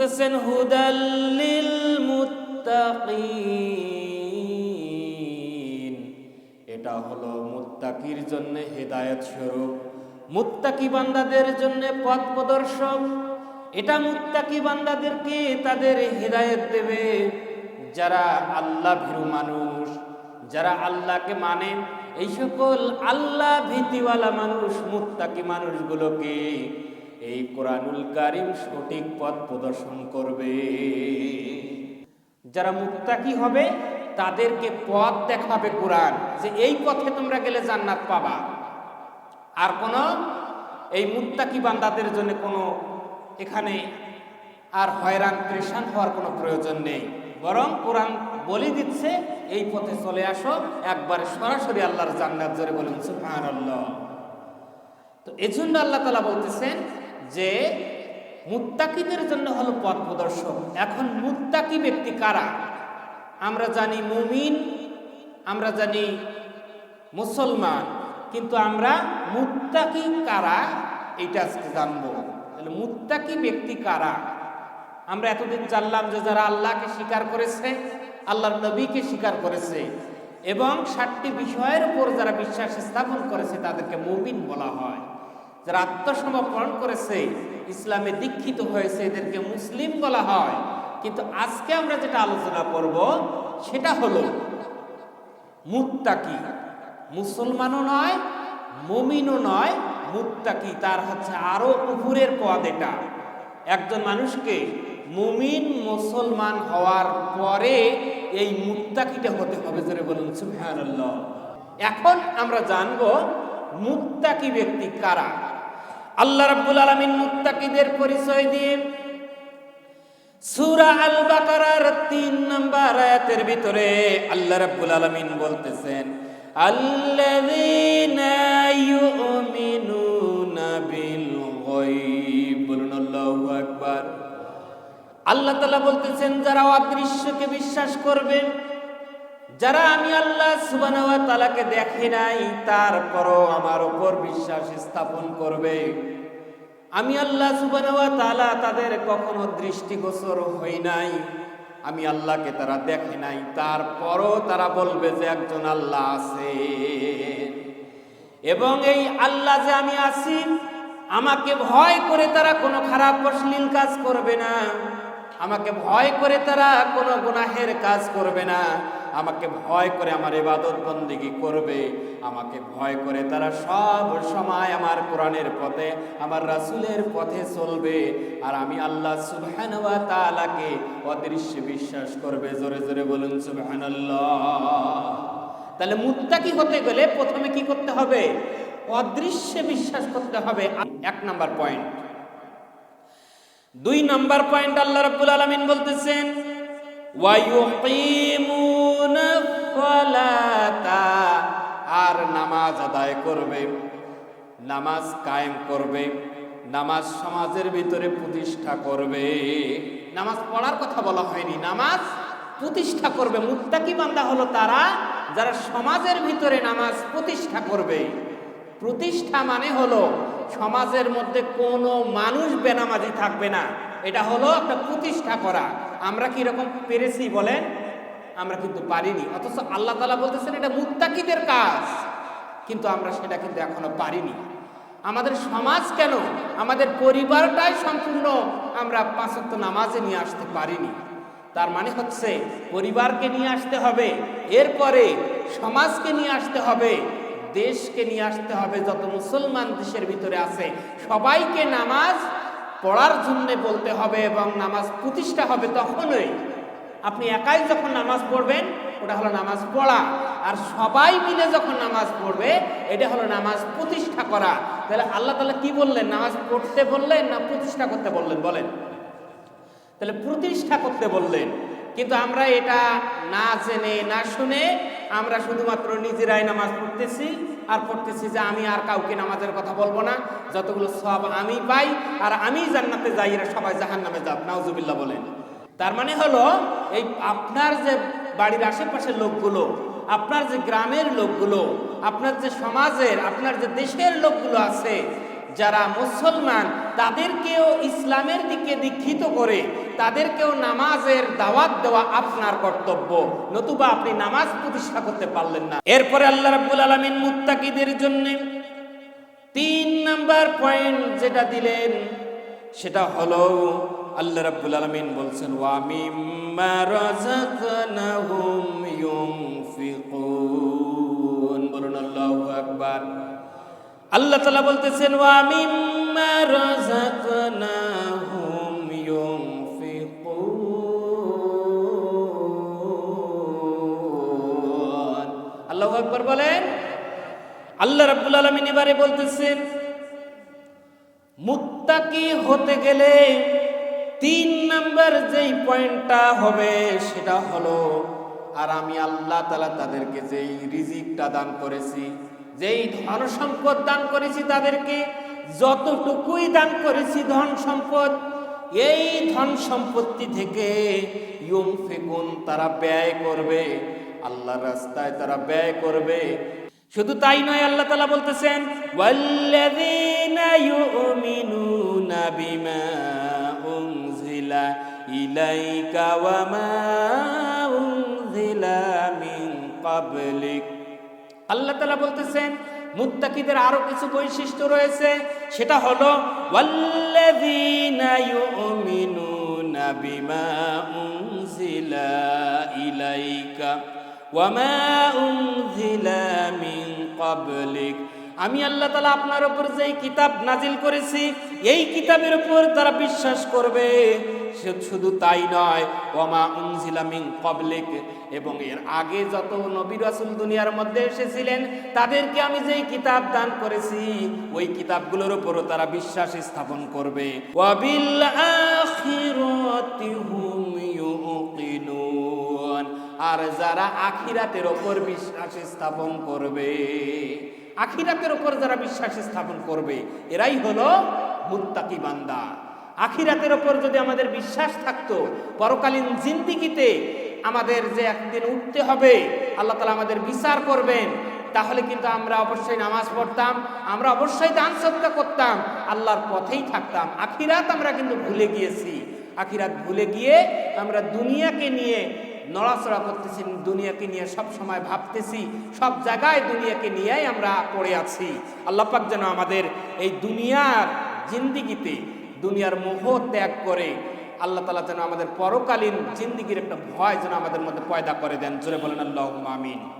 বলতেছেন মুত্তাকিন এটা হলো মুত্তাকির জন্য হেদায়েত স্বরূপ। মুত্তাকি বান্দাদের জন্য পথ প্রদর্শক। এটা মুত্তাকি বান্দাদেরকে তাদের হেদায়েত দেবে। যারা আল্লাহ ভীরু মানুষ, যারা আল্লাহকে মানে এই সকল আল্লাহ ভীতিওয়ালা মানুষ, মুত্তাকি মানুষগুলোকে এই কোরআনুল কারিম সঠিক পথ প্রদর্শন করবে। যারা মুত্তাকি হবে, তাদেরকে পথ দেখাবে কোরআন, যে এই পথে তোমরা গেলে জান্নাত পাবা। আর কোন এই মুত্তাকি বান্দাদের জন্য কোনো এখানে আর হয়রান, পরেশান হওয়ার কোনো প্রয়োজন নেই। বরং কোরআন বলে দিচ্ছে, এই পথে চলে আসো, একবার সরাসরি আল্লাহর জান্নাত জোরে বলুন, সুবহানাল্লাহ। তো এজন্য আল্লাহ তালা বলতেছেন যে মুত্তাকিদের জন্য হলো পথ প্রদর্শক। এখন মুত্তাকি ব্যক্তি কারা? আমরা জানি মুমিন, আমরা জানি মুসলমান, কিন্তু আমরা মুত্তাকি কারা? এটা আজকে জানব। তাহলে মুত্তাকি ব্যক্তি কারা? আমরা এতদিন জানলাম যে যারা আল্লাহকে স্বীকার করেছে, আল্লাহর নবীকে স্বীকার করেছে, এবং ষাটটি বিষয়ের উপর যারা বিশ্বাস স্থাপন করেছে, তাদেরকে মুমিন বলা হয়। যারা আত্মসমর্পণ করেছে, ইসলামে দীক্ষিত হয়েছে, এদেরকে মুসলিম বলা হয়। কিন্তু আজকে আমরা যেটা আলোচনা করব, সেটা হলো, মুত্তাকি। মুসলমানও নয়, মমিনও নয়, মুত্তাকি। তার হচ্ছে আরও উপরের পদ এটা। একজন মানুষকে মুমিন, মুসলমান হওয়ার পরে এই মুত্তাকিটা হতে হবে, জোরে বলুন, সুবহানাল্লাহ। এখন আমরা জানব মুত্তাকি ব্যক্তি কারা? আল্লাহ রাব্বুল আলামিন মুত্তাকিদের পরিচয় দিয়ে সূরা আল বাকারার 3 নম্বর আয়াতের ভিতরে আল্লাহ রাব্বুল আলামিন বলতেছেন, আল্লাযীনা ইউমিনুনা বিল গায়ব বলুন, আল্লাহু আকবার। আল্লাহ তাআলা বলতেছেন, যারা অদৃশ্যকে বিশ্বাস করবে যারা আমি আল্লাহ সুবহানাহু ওয়া তাআলাকে দেখি নাই তারপরও আমার উপর বিশ্বাস স্থাপন করবে। আমি আল্লাহ সুবহানাহু ওয়া তাআলা তাদের কখনো দৃষ্টিগোচর হই নাই। আমি আল্লাহকে তারা দেখে নাই তারপরও তারা বলবে যে একজন আল্লাহ আছে এবং এই আল্লাহ যে আমি আছি, আমাকে ভয় করে তারা কোনো খারাপ অশ্লীল কাজ করবে না। আমাকে ভয় করে তারা কোনো গুনাহের কাজ করবে না। আমাকে ভয় করে আমার ইবাদত বন্দিগি করবে। আমাকে ভয় করে তারা সব সময় আমার কোরআনের পথে, আমার রাসূলের পথে চলবে। আর আমি আল্লাহ সুবহানাহু ওয়া অদৃশ্য বিশ্বাস করবে। জোরে জোরে বলুন সুবহানাল্লাহ। তাহলে মুত্তাকি হতে গেলে প্রথমে কি করতে হবে? অদৃশ্য বিশ্বাস করতে হবে। এক নাম্বার পয়েন্ট। দুই নাম্বার পয়েন্ট আল্লাহ রাব্বুল আলামিন বলতেছেন ফালাতা আর নামাজ আদায় করবে, নামাজ কায়েম করবে, নামাজ সমাজের ভিতরে প্রতিষ্ঠা করবে। নামাজ পড়ার কথা বলা হয়নি, নামাজ প্রতিষ্ঠা করবে। মুত্তাকি বান্দা হলো তারা যারা সমাজের ভিতরে নামাজ প্রতিষ্ঠা করবে। প্রতিষ্ঠা মানে হলো সমাজের মধ্যে কোনো মানুষ বেনামাজি থাকবে না। এটা হলো একটা প্রতিষ্ঠা করা। আমরা কি রকম পেরেছি বলেন? আমরা কিন্তু পারিনি। অথচ আল্লাহ তালা বলতেছেন, এটা মুত্তাকিদের কাজ। কিন্তু আমরা সেটা কিন্তু এখনও পারিনি। আমাদের সমাজ কেন? আমাদের পরিবারটাই সম্পূর্ণ আমরা পাঁচত্ব নামাজে নিয়ে আসতে পারিনি। তার মানে হচ্ছে, পরিবারকে নিয়ে আসতে হবে, এরপরে সমাজকে নিয়ে আসতে হবে, দেশকে নিয়ে আসতে হবে, যত মুসলমান দেশের ভিতরে আছে, সবাইকে নামাজ পড়ার জন্য বলতে হবে এবং নামাজ প্রতিষ্ঠা হবে তখনই। আপনি একাই যখন নামাজ পড়বেন, ওটা হলো নামাজ পড়া। আর সবাই মিলে যখন নামাজ পড়বে, এটা হলো নামাজ প্রতিষ্ঠা করা। তাহলে আল্লাহ তালা কি বললেন? নামাজ পড়তে বললেন না প্রতিষ্ঠা করতে বললেন? বলেন। তাহলে প্রতিষ্ঠা করতে বললেন। কিন্তু আমরা এটা না জেনে, না শুনে আমরা শুধুমাত্র নিজেরাই নামাজ পড়তেছি আর পড়তেছি যে আমি আর কাউকে নামাজের কথা বলব না। যতগুলো সব আমি পাই আর আমি জান্নাতে যাই, এরা সবাই জাহান নামে যাব নাউজুবিল্লাহ বলেন। তার মানে হলো, এই আপনার যে বাড়ির আশেপাশের লোকগুলো, আপনার যে গ্রামের লোকগুলো, আপনার যে সমাজের, আপনার যে দেশের লোকগুলো আছে, যারা মুসলমান, তাদেরকেও ইসলামের দিকে দীক্ষিত করে, তাদেরকেও নামাজের দাওয়াত দেওয়া আপনার কর্তব্য। নতুবা আপনি নামাজ প্রতিষ্ঠা করতে পারলেন না। এরপরে আল্লাহ রাব্বুল আলামিন মুত্তাকিদের জন্য তিন নাম্বার পয়েন্ট যেটা দিলেন, সেটা হলো আল্লাহ রাব্বুল আলামিন বলছেন, ওয়া মিম্মা রাযাকনাহুম ইউনফিকুন। বলুন, আল্লাহু আকবার। আল্লাহ তাআলা বলতেছেন, ওয়া মিম্মা রাযাকনাহুম ইউনফিকুন। আল্লাহু আকবার বলেন। আল্লাহ রাব্বুল আলামিন এবারে বলতেছেন, মুত্তাকি হতে গেলে তিন নাম্বার যেই পয়েন্টটা হবে সেটা হলো, আর আমি আল্লাহ তালা তাদেরকে যেই রিজিকটা দান করেছি, যেই ধন সম্পদ দান করেছি তাদেরকে, যতটুকুই দান করেছি ধন সম্পদ এই ধন সম্পত্তি থেকে ইউম ফেকুন তারা ব্যয় করবে আল্লাহর রাস্তায় তারা ব্যয় করবে। শুধু তাই নয়, আল্লাহ তালা বলতেছেন, ওয়াল্লাযীনা ইউমিনুনা বিমা ইলাইকা ওয়া মা উনজিলা মিন ক্বাবলিক আল্লাহ তালা বলতেছেন, মুত্তাকিদের আরও কিছু বৈশিষ্ট্য রয়েছে, সেটা হলো ইলাইকা আমি আল্লাহ তালা আপনার উপর যেই কিতাব নাজিল করেছি, এই কিতাবের উপর তারা বিশ্বাস করবে। শুধু তাই নয়, ওমা উনজিলা মিন ক্বাবলিক। এবং এর আগে যত নবী রাসূল দুনিয়ার মধ্যে এসেছিলেন, তাদেরকে আমি যেই কিতাব দান করেছি, ওই কিতাবগুলোর উপরও তারা বিশ্বাস স্থাপন করবে। ওয়াবিল আখিরাতি হুম ইউকিনুন। আর যারা আখিরাতের ওপর বিশ্বাস স্থাপন করবে, আখিরাতের ওপর যারা বিশ্বাস স্থাপন করবে, এরাই হলো মুত্তাকি বান্দা। আখিরাতের ওপর যদি আমাদের বিশ্বাস থাকতো, পরকালীন জিন্দিগিতে আমাদের যে একদিন উঠতে হবে, আল্লাহ তালা আমাদের বিচার করবেন, তাহলে কিন্তু আমরা অবশ্যই নামাজ পড়তাম, আমরা অবশ্যই দান সত্তা করতাম, আল্লাহর পথেই থাকতাম। আখিরাত আমরা কিন্তু ভুলে গিয়েছি। আখিরাত ভুলে গিয়ে আমরা দুনিয়াকে নিয়ে নড়াচড়া করতেছি, দুনিয়াকে নিয়ে সব সময় ভাবতেছি, সব জায়গায় দুনিয়াকে নিয়েই আমরা পড়ে আছি। আল্লাহ পাক যেন আমাদের এই দুনিয়ার জিন্দিগিতে দুনিয়ার মোহ ত্যাগ করে আল্লাহ তালা যেন আমাদের পরকালীন জিন্দিগির একটা ভয় যেন আমাদের মধ্যে পয়দা করে দেন। জোরে বলেন আল্লাহ আমিন।